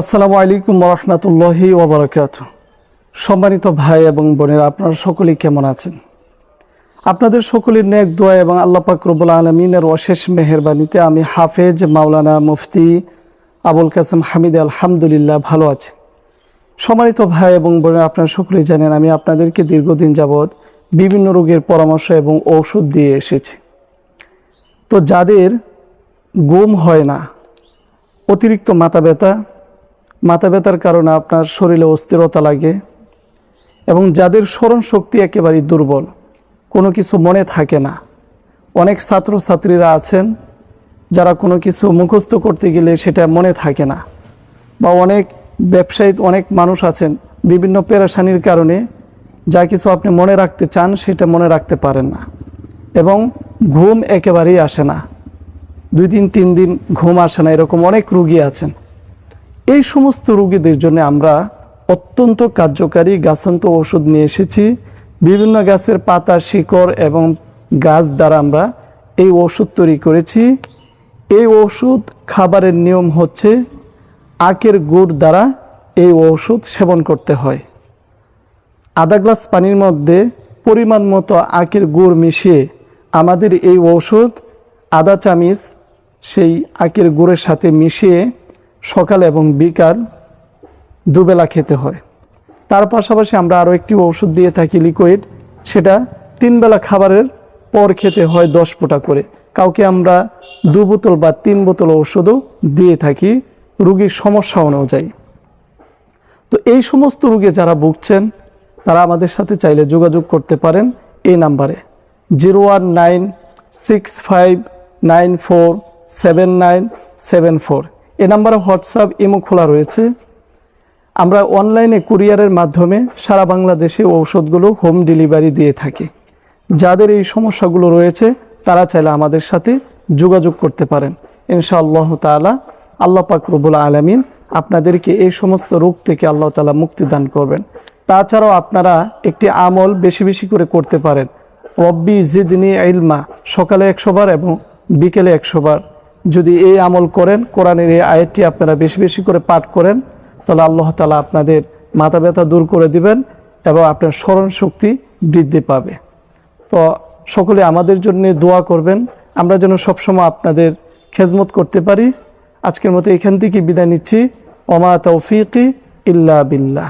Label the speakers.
Speaker 1: আসসালামু আলাইকুম রহমতুল্লাহি ওবরাকাত সম্মানিত ভাই এবং বোনেরা, আপনারা সকলেই কেমন আছেন? আপনাদের সকলের নেক দোয়া এবং আল্লাহ পাক রব্বুল আলমিনের অশেষ মেহরবানিতে আমি হাফেজ মাওলানা মুফতি আবুল কাসেম হামিদ আলহামদুলিল্লাহ ভালো আছি। সম্মানিত ভাই এবং বোনেরা, আপনারা সকলেই জানেন আমি আপনাদেরকে দীর্ঘদিন যাবৎ বিভিন্ন রোগের পরামর্শ এবং ঔষধ দিয়ে এসেছি। তো যাদের ঘুম হয় না, অতিরিক্ত মাথা ব্যথা মাথা ব্যথার কারণে আপনার শরীরে অস্থিরতা লাগে এবং যাদের স্মরণ শক্তি একেবারেই দুর্বল, কোনো কিছু মনে থাকে না। অনেক ছাত্রছাত্রীরা আছেন যারা কোনো কিছু মুখস্থ করতে গেলে সেটা মনে থাকে না বা অনেক ব্যবসায়ী, অনেক মানুষ আছেন বিভিন্ন পেরেশানির কারণে যা কিছু আপনি মনে রাখতে চান সেটা মনে রাখতে পারেন না এবং ঘুম একেবারেই আসে না। দুই দিন, তিন দিন ঘুম আসে না। এরকম অনেক রুগী আছেন। এই সমস্ত রোগীদের জন্য আমরা অত্যন্ত কার্যকারী গাছন্ত ওষুধ নিয়ে এসেছি। বিভিন্ন গাছের পাতা, শিকড় এবং গাছ দ্বারা আমরা এই ওষুধ তৈরি করেছি। এই ওষুধ খাবারের নিয়ম হচ্ছে আখের গুড় দ্বারা এই ওষুধ সেবন করতে হয়। আধা গ্লাস পানির মধ্যে পরিমাণ মতো আখের গুড় মিশিয়ে আমাদের এই ওষুধ আধা চামিচ সেই আখের গুড়ের সাথে মিশিয়ে সকাল এবং বিকাল দুবেলা খেতে হয়। তার পাশাপাশি আমরা আরও একটি ওষুধ দিয়ে থাকি লিকুইড সেটা তিনবেলা খাবারের পর খেতে হয় দশ ফোঁটা করে। কাউকে আমরা দু বোতল বা তিন বোতল ওষুধও দিয়ে থাকি, রুগীর সমস্যা অনুযায়ী। তো এই সমস্ত রোগে যারা ভুগছেন, তারা আমাদের সাথে চাইলে যোগাযোগ করতে পারেন এই নাম্বারে। Zero one nine six five nine four seven nine seven four. এ নাম্বারে হোয়াটসঅ্যাপ, ইমো খোলা রয়েছে। আমরা অনলাইনে কুরিয়ারের মাধ্যমে সারা বাংলাদেশে ঔষধগুলো হোম ডেলিভারি দিয়ে থাকি। যাদের এই সমস্যাগুলো রয়েছে, তারা চাইলে আমাদের সাথে যোগাযোগ করতে পারেন। ইনশাআল্লাহ তাআলা আল্লাহ পাক রব্বুল আলমিন আপনাদেরকে এই সমস্ত রোগ থেকে আল্লাহ তালা মুক্তি দান করবেন। তাছাড়াও আপনারা একটি আমল বেশি বেশি করে করতে পারেন। রব্বি জিদনি ইলমা, সকালে একশোবার এবং বিকেলে একশো বার। যদি এই আমল করেন, কোরআনের এই আয়াতটি আপনারা বেশি বেশি করে পাঠ করেন, তাহলে আল্লাহ তালা আপনাদের মাথা ব্যথা দূর করে দিবেন এবং আপনার স্মরণ শক্তি বৃদ্ধি পাবে। তো সকলে আমাদের জন্য দোয়া করবেন। আমরা যেন সবসময় আপনাদের খেজমত করতে পারি। আজকের মতো এখান থেকে বিদায় নিচ্ছি। ওমা তৌফিকি ইল্লা বিল্লাহ।